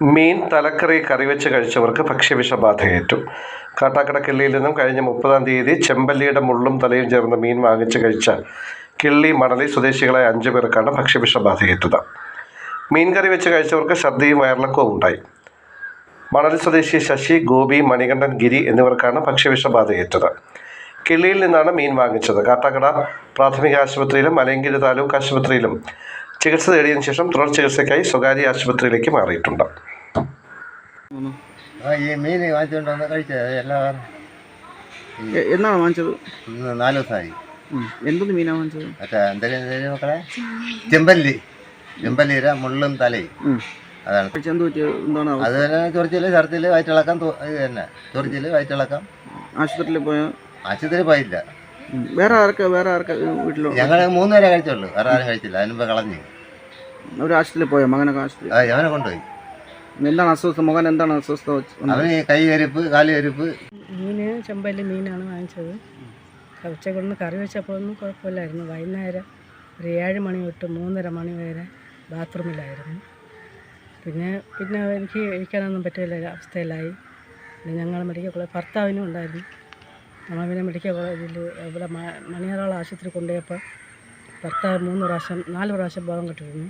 മീൻ തലക്കറി കറിവെച്ച് കഴിച്ചവർക്ക് ഭക്ഷ്യവിഷബാധയേറ്റു. കാട്ടാക്കട കിള്ളിയിൽ നിന്നും കഴിഞ്ഞ മുപ്പതാം തീയതി ചെമ്പല്ലിയുടെ മുള്ളും തലയും ചേർന്ന് മീൻ വാങ്ങിച്ച് കഴിച്ച കിള്ളി മണലി സ്വദേശികളായ അഞ്ചു പേർക്കാണ് ഭക്ഷ്യവിഷബാധയേറ്റത്. മീൻ കറി വെച്ച് കഴിച്ചവർക്ക് ഛർദിയും വയറിളക്കവും ഉണ്ടായി. മണലി സ്വദേശി ശശി ഗോപി മണികണ്ഠൻ ഗിരി എന്നിവർക്കാണ് ഭക്ഷ്യവിഷബാധയേറ്റത്. കിള്ളിയിൽ നിന്നാണ് മീൻ വാങ്ങിച്ചത്. കാട്ടാക്കട പ്രാഥമിക ആശുപത്രിയിലും മലയങ്കിരി താലൂക്ക് ആശുപത്രിയിലും ചികിത്സ തേടിയതിനു ശേഷം തുടർ ചികിത്സയ്ക്കായി സ്വകാര്യ ആശുപത്രിയിലേക്ക് മാറിയിട്ടുണ്ട്. ഈ മീൻ വാങ്ങിച്ചുകൊണ്ട് വന്ന് കഴിച്ചത് എല്ലാം എ- എന്നാണ് വാങ്ങിച്ചത്? ഇന്ന് നാല് ദിവസമായി. എന്തൊന്ന് മീനാണ് വാങ്ങിച്ചത്? മറ്റേ എന്തെങ്കിലും മക്കളെ ചെമ്പല്ലി. ചെമ്പല്ലിര മുള്ളും തലയും. അതാണ്? അത് തന്നെ ചൊറിച്ചിൽ ഛർദിൽ വയറ്റിളക്കം ഇത് തന്നെ. ചൊറിച്ചിൽ വയറ്റിളക്കം. ആശുപത്രിയിൽ പോയ? ആശുപത്രിയിൽ പോയില്ല. വേറെ ആർക്ക് വേറെ ആർക്ക് വീട്ടിലോ ഞങ്ങൾ മൂന്ന് പേരെ കഴിച്ചുള്ളൂ. വേറെ ആരും കഴിച്ചില്ല. അതിനുമ്പോ കളഞ്ഞു. ഒരു ആശുപത്രിയിൽ പോയോ? മകനൊക്കെ ആശുപത്രി അവനെ കൊണ്ടുപോയി. എന്താണ് അസ്വസ്ഥ? മകൻ എന്താണ് അസ്വസ്ഥ? അവന് കൈ കരിപ്പ് കാൽ കരിപ്പ് മീന് ചെമ്പല്ലി മീനാണ് വാങ്ങിച്ചത്. ഉച്ചക്കൊന്ന് കറി വെച്ചപ്പോൾ ഒന്നും കുഴപ്പമില്ലായിരുന്നു. വൈകുന്നേരം ഒരു ഏഴ് മണി തൊട്ട് മൂന്നര മണി വരെ ബാത്റൂമിലായിരുന്നു. പിന്നെ പിന്നെ എനിക്ക് ഇരിക്കാനൊന്നും പറ്റില്ല അവസ്ഥയിലായി. പിന്നെ ഞങ്ങൾ മെഡിക്കൽ കോളേജ് ഭർത്താവിനും ഉണ്ടായിരുന്നു. ഞങ്ങൾ പിന്നെ മെഡിക്കൽ കോളേജിൽ ഇവിടെ മ- മണിയാറോളം ആശുപത്രി കൊണ്ടുപോയപ്പോൾ ഭർത്താവ് മൂന്ന് പ്രാവശ്യം നാല് പ്രാവശ്യം ബോധം കെട്ടിരുന്നു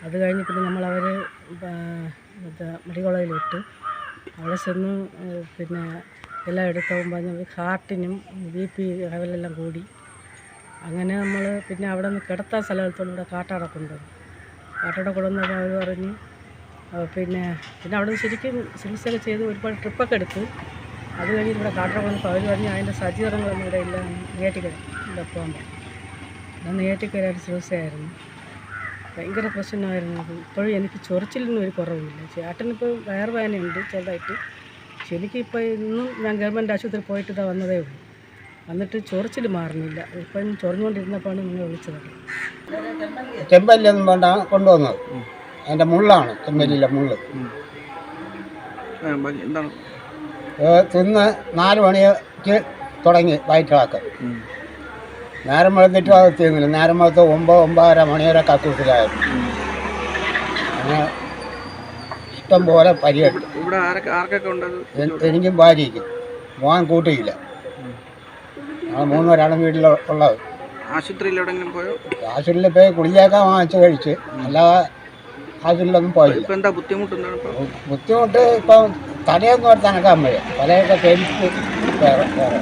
അത് കഴിഞ്ഞ് പിന്നെ നമ്മൾ അവർ മറ്റേ മെഡിക്കൽ കോളേജിൽ വിട്ട് അവിടെ ചെന്ന് പിന്നെ എല്ലാം എടുത്തപ്പോൾ പറഞ്ഞത് ഹാർട്ടിനും ബി പി ലെവലെല്ലാം കൂടി. അങ്ങനെ നമ്മൾ പിന്നെ അവിടെ നിന്ന് കിടത്ത സ്ഥലത്തോളം ഇവിടെ കാട്ടാട കൊണ്ടുവന്നു. കാട്ടാട കൊണ്ടുവന്നപ്പോൾ അവർ പറഞ്ഞു പിന്നെ പിന്നെ അവിടെ നിന്ന് ശരിക്കും ചികിത്സയൊക്കെ ചെയ്ത് ഒരുപാട് ട്രിപ്പൊക്കെ എടുത്തു അത് കഴിഞ്ഞ് ഇവിടെ കാട്ടാട കൊണ്ടപ്പോൾ അവർ പറഞ്ഞു അതിന്റെ സജ്ജീകരണങ്ങളൊന്നും ഇവിടെ ഇല്ല നെയ്യാറ്റിക്കര ഇവിടെ പോകാൻ പറഞ്ഞു അത് നെയ്യാറ്റിക്കരയായിട്ട് ചികിത്സയായിരുന്നു. ഭയങ്കര പ്രശ്നമായിരുന്നു. അത് ഇപ്പോഴും എനിക്ക് ചൊറിച്ചിലൊന്നും ഒരു കുറവില്ല ചേട്ടനിപ്പോൾ വയറുവേദനയുണ്ട് ചെറുതായിട്ട്. പക്ഷെ എനിക്കിപ്പോൾ ഇന്നും ഞാൻ ഗവൺമെന്റ് ആശുപത്രി പോയിട്ട് ഇതാ വന്നതേ ഉള്ളൂ. വന്നിട്ട് ചൊറിച്ചിൽ മാറുന്നില്ല. ഇപ്പം ചൊറിഞ്ഞുകൊണ്ടിരുന്നപ്പോഴാണ് നിങ്ങൾ വിളിച്ചത്. ചെമ്പല്ലൊന്നും വേണ്ട കൊണ്ടുവന്നത് അതിന്റെ മുള്ളാണ് ചെമ്പല്ലിലെ മുള്ള്. തിന്ന് നാല് മണിക്ക് തുടങ്ങി വയറ്റിളക്കം. നേരം വെളുത്തിട്ട് അത് തീർന്നില്ല. നേരം വെളുത്ത് ഒമ്പത് ഒമ്പതര മണിവരെ കക്കൂസിലായിരുന്നു. അങ്ങനെ ഇഷ്ടം പോലെ പരിഹരിക്കും ഇവിടെ ആരൊക്കെ ആർക്കൊക്കെ ഉണ്ടത്? എനിക്കും ഭാര്യയ്ക്കും. മോൻ കൂട്ടിയില്ല. ഞങ്ങൾ മൂന്നുപേരാണ് വീട്ടിൽ ഉള്ളത്. ആശുപത്രിയിൽ പോയോ? ആശുപത്രിയിൽ പോയി കുളിയാക്കാൻ വാങ്ങിച്ച് കഴിച്ച്. അല്ലാതെ ആശുപത്രിയിലൊന്നും പോയില്ല. ഇപ്പം എന്താ ബുദ്ധിമുട്ട് ബുദ്ധിമുട്ട് ഇപ്പം തലയൊന്നും എടുത്ത് അനക്കാൻ വയ്യ. തലയൊക്കെ കരിച്ച് വേറെ വേറെ